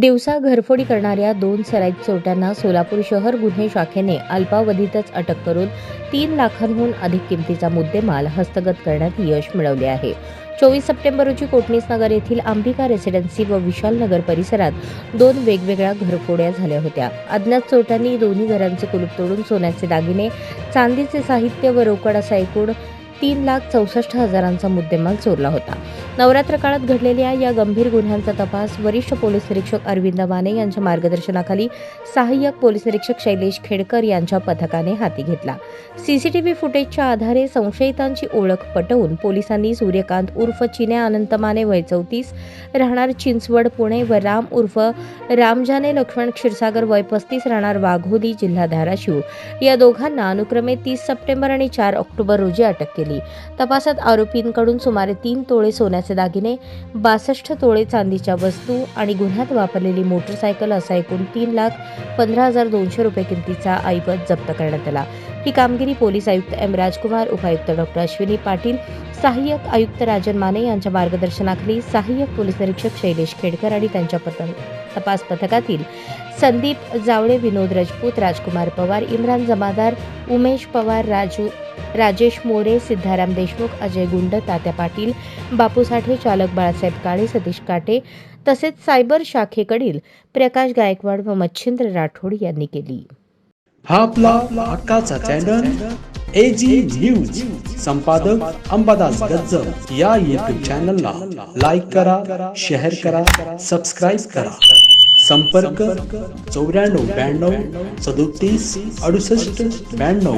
दिवसा घरफोडी करणाऱ्या दोन सराईत चोरट्यांना सोलापूर शहर गुन्हे शाखेने अल्पावधीतच अटक करून तीन लाखांहून अधिक किमतीचा मुद्देमाल हस्तगत करण्यात यश मिळवले आहे. चोवीस सप्टेंबर रोजी कोटणीस नगर येथील अंबिका रेसिडेन्सी व विशाल नगर परिसरात दोन वेगवेगळ्या घरफोड्या झाल्या होत्या. अज्ञात चोरट्यांनी दोन्ही घरांचे कुलूप तोडून सोन्याचे दागिने चांदीचे साहित्य व रोकड असा एकूण तीन लाख चौसष्ट हजारांचा मुद्देमाल चोरला होता. नवरात्र काळात घडलेल्या या गंभीर गुन्ह्यांचा तपास वरिष्ठ पोलीस निरीक्षक अरविंद माने यांच्या मार्गदर्शनाखाली सहाय्यक पोलीस निरीक्षक शैलेश खेडकर यांच्या पथकाने हाती घेतला. सीसीटीव्ही फुटेजच्या आधारे संशयितांची ओळख पटवून पोलिसांनी सूर्यकांत उर्फ चिन्या अनंत माने वय चौतीस राहणार चिंचवड पुणे व राम उर्फ रामजाने लक्ष्मण क्षीरसागर वय पस्तीस राहणार वाघोली जिल्हा धाराशिव. या दोघांना अनुक्रमे तीस सप्टेंबर आणि चार ऑक्टोबर रोजी अटक केली. तपासात आरोपींकडून सुमारे तीन तोळे सोन्याचे दागिने बासष्ट तोळे चांदीच्या वस्तू आणि गुन्ह्यात वापरलेली मोटरसायकल असा एकूण तीन लाख पंधरा हजार दोनशे रुपये किमतीचा ऐवज जप्त करण्यात आला. ही कामगिरी पोलीस आयुक्त एम. राजकुमार उपायुक्त डॉक्टर अश्विनी पाटील सहाय्यक आयुक्त राजन माने यांच्या मार्गदर्शनाखाली सहाय्यक पोलीस निरीक्षक शैलेश खेडकर आणि त्यांच्या पथ तपास पथकातील संदीप जावळे विनोद राजपूत राजकुमार पवार इम्रान जमादार उमेश पवार राजू राजेश मोरे सिद्धाराम देशमुख अजय गुंड तात्या पाटील बापू साठे चालक बाळासाहेब काळे सतीश काटे तसेच सायबर शाखेकडील प्रकाश गायकवाड व मच्छिंद्र राठोड यांनी केली. हा आपला हक्काचा चॅनल एजी न्यूज संपादक अंबादास गज्जर या युट्यूब चॅनलला लाईक करा शेअर करा सबस्क्राईब करा. संपर्क चौऱ्याण्णव ब्याण्णव सदोतीस अडुसष्ट ब्याण्णव.